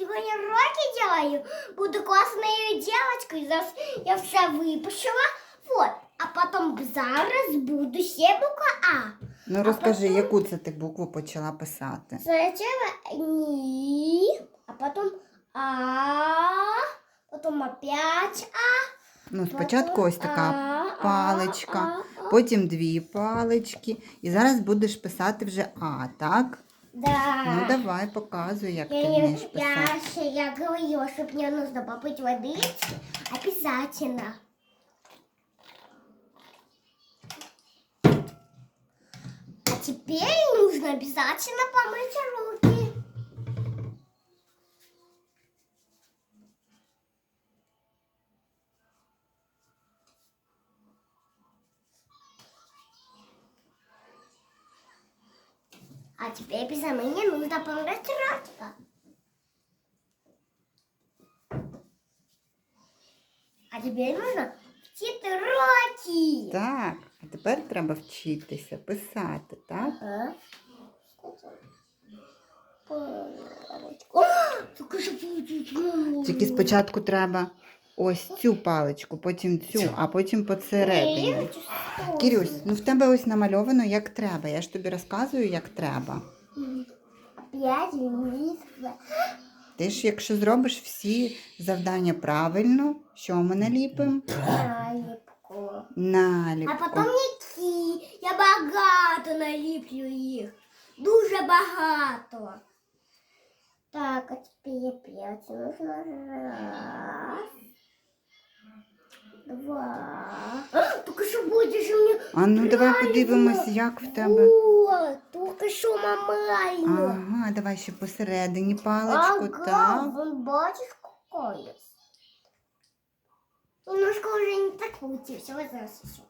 сегодня уроки делаю. Буду классной девочкой. Зараз я все випишила. Вот. А потом зараз буду ще буква А. Ну розкажи, яку це ти букву почала писати? Сначала Ни, а потом А, потом опять А. Ну, спочатку ось така А, паличка, А, а. потім дві палички. І зараз будеш писати вже А, так? Да. Ну давай, показуй, як ти Я, не, вмієш я, писати. ще- я говорила, что мне нужно попить водички. Обязательно. А теперь нужно обязательно помыть руки. А теперь без омыния нужно помыть ротика. А теперь нужно вчити роки. Так, а тепер треба вчитися писати, так? Ага. О. Тільки спочатку треба ось цю паличку, потім цю, а потім посередині. Кірюсь, ну в тебе ось намальовано як треба. Я ж тобі розказую, як треба. Ти ж, якщо зробиш всі завдання правильно, що ми наліпимо? Наліпку. Наліпку. А потім які. Я багато наліплю їх. Дуже багато. Так, а тепер п'ять. Нужно раз. Два. А, Тільки що будеш у мене. А ну давай подивимось, як в тебе. О, тільки що мамально. Ага, давай ще посередині паличку, Ага, так. вон бачиш какое. Немножко уже не так получилось. Вот зараз еще.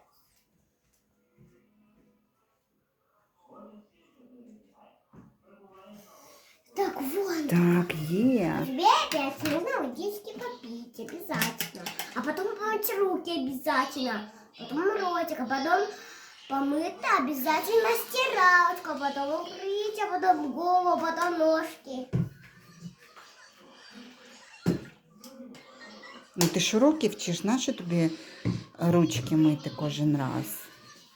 Так, вон. Так, є. Тебе опять нужно водички попить обязательно. Помыть руки обязательно. Потом ротик, а потом помыть обязательно стиралочку, потом укрыть, а потом голову, а потом ножки. Ну ти ж уроки вчиш, нащо тобі ручки мити кожен раз?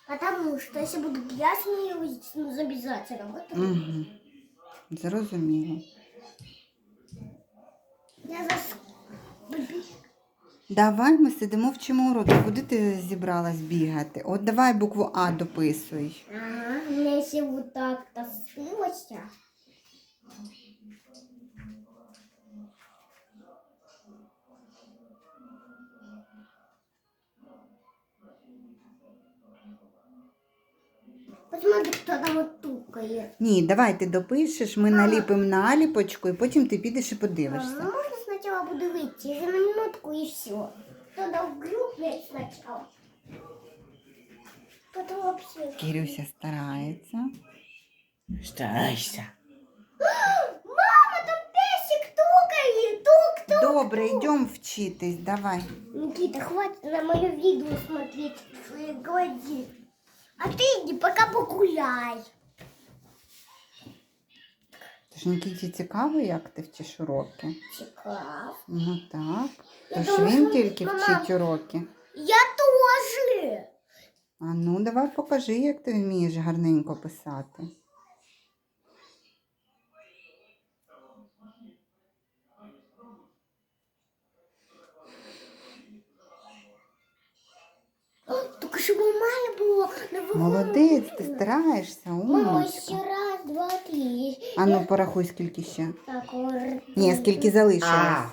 Потому что если буду грязные, ну, обязательно. Вот так. Угу. Зрозуміло. Давай ми сидимо вчимо уроки. Куди ти зібралась бігати? От давай букву А дописуй. Ага, меня вот так-то ссылочка. Посмотри, кто там тукает. Ні, давай ти допишеш, ми наліпимо наліпочку, і потім ти підеш і подивишся. сначала буду выйти, на минутку и все. Тогда в группе сначала. Потом вообще. Кірюся старається. Старайся. Мама, там песик тукает, тук-тук. Добре, йдемо вчитись, давай. Никита, хватит на мое видео смотреть, глади. А ты иди пока погуляй. Тож Нікіті цікаво, як ти вчиш уроки. Цікаво. Ну так. Я Тож думаю, він що тільки мама- вчить уроки. Я тоже. А ну давай покажи, як ти вмієш гарненько писати. О, Только чтобы мало было. на выходные. Молодець, ти стараєшся, Мама, еще умничка. раз, два, три. А ну порахуй, скільки ще. Так. Ні, скільки залишилось. А.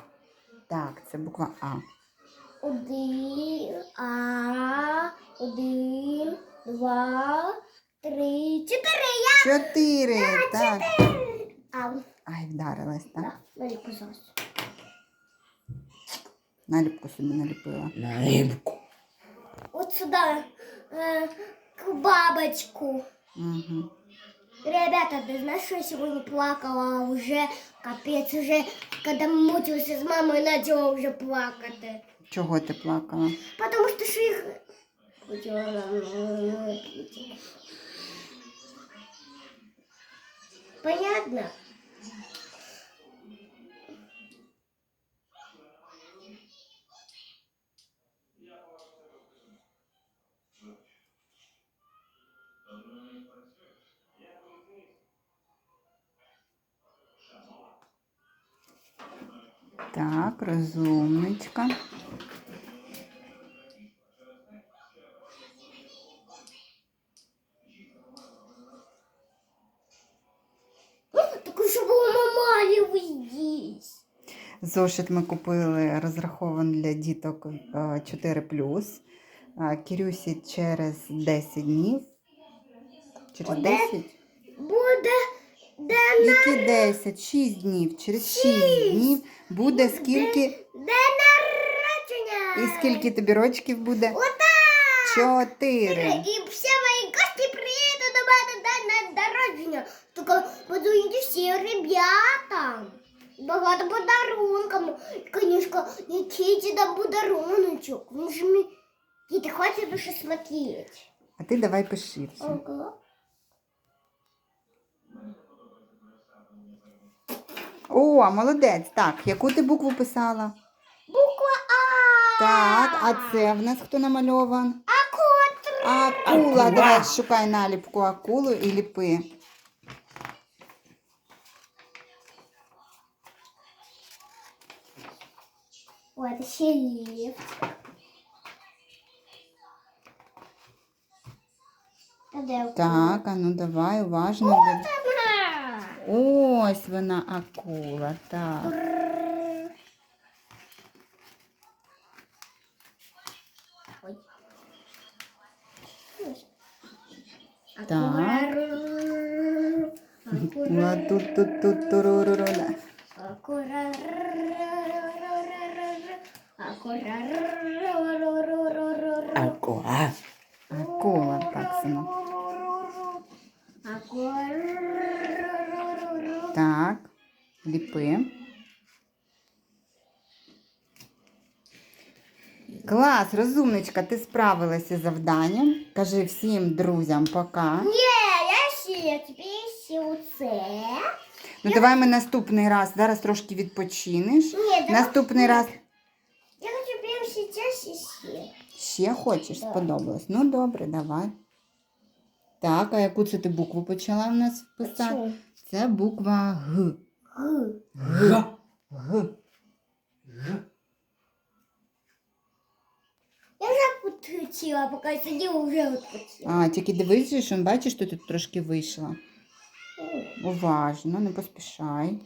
Так, це буква А. Один, а, один, два, три, чотири. Я. Чотири. Так. А, Ай, вдарилась, так? да, налей, пожалуйста. Наліпку собі наліпила. На рибку. Вот сюда, э, к бабочку. Угу. Ребята, ты знаешь, что я сегодня плакала уже, капец, уже, когда мучился с мамой, начала уже плакать. Чого ти плакала? Потому что ж их... Понятно? Так, розумничка. Зошит ми купили розрахований для діток е, 4 Е, Кірюсі через 10 днів. Через Буде 10? Буде де Які 10? 6 днів. Через 6 днів буде скільки? Де народження? І скільки тобі рочків буде? Отак! Чотири. І всі мої гості приїдуть до мене день народження. Тільки будуть всі ребята. Багато подарунків. Звісно, не тільки на подаруночок. Він же мені... Діти, хватит уже смотреть. А ти давай пиши все. Ага. О, молодець. Так, яку ти букву писала? Буква А. Так, а це в нас хто намальован? Акула. Акула. Давай шукай наліпку акулу і ліпи. О, ще акула? Так, а ну давай, уважно. Вона. Ось вона акула. Так. Ой. Так. Акура. Ла тут тут тут. Акура. Акура. Клас, розумничка, ти справилася з завданням. Кажи всім друзям пока. Ні, я ще тобі ще оце. Ну давай ми наступний раз. Зараз трошки відпочинеш. Ні, давай. Наступний раз Я хочу прямо сейчас і ще. ще хочеш, Да. сподобалось. Ну добре, давай. Так, а яку це ти букву почала в нас писати? Це буква Г. Г. Г. Г. Г. Я поточила, поки сиділа, вже відключила. А, тільки дивись, що бачиш, що тут трошки вийшла. Уважно, не поспішай.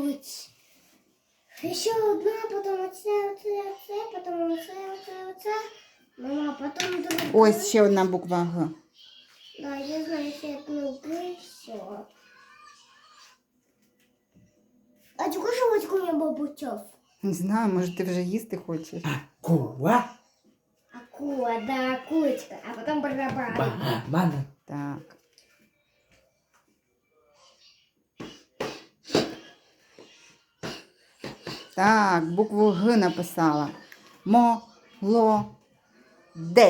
вже путь. Ще одна, потім оце, оце, оце, потім оце, оце, оце. Мама, потім друга. Ось ще одна буква Г. Да, я знаю, ще одну вийшла. А чого ж ось у мене бабучов? Не знаю, може ти вже їсти хочеш. Акула. Акула, да, акулечка, а потім барабан. Барабан. Так. Так, букву Г написала. Мо, ло, де.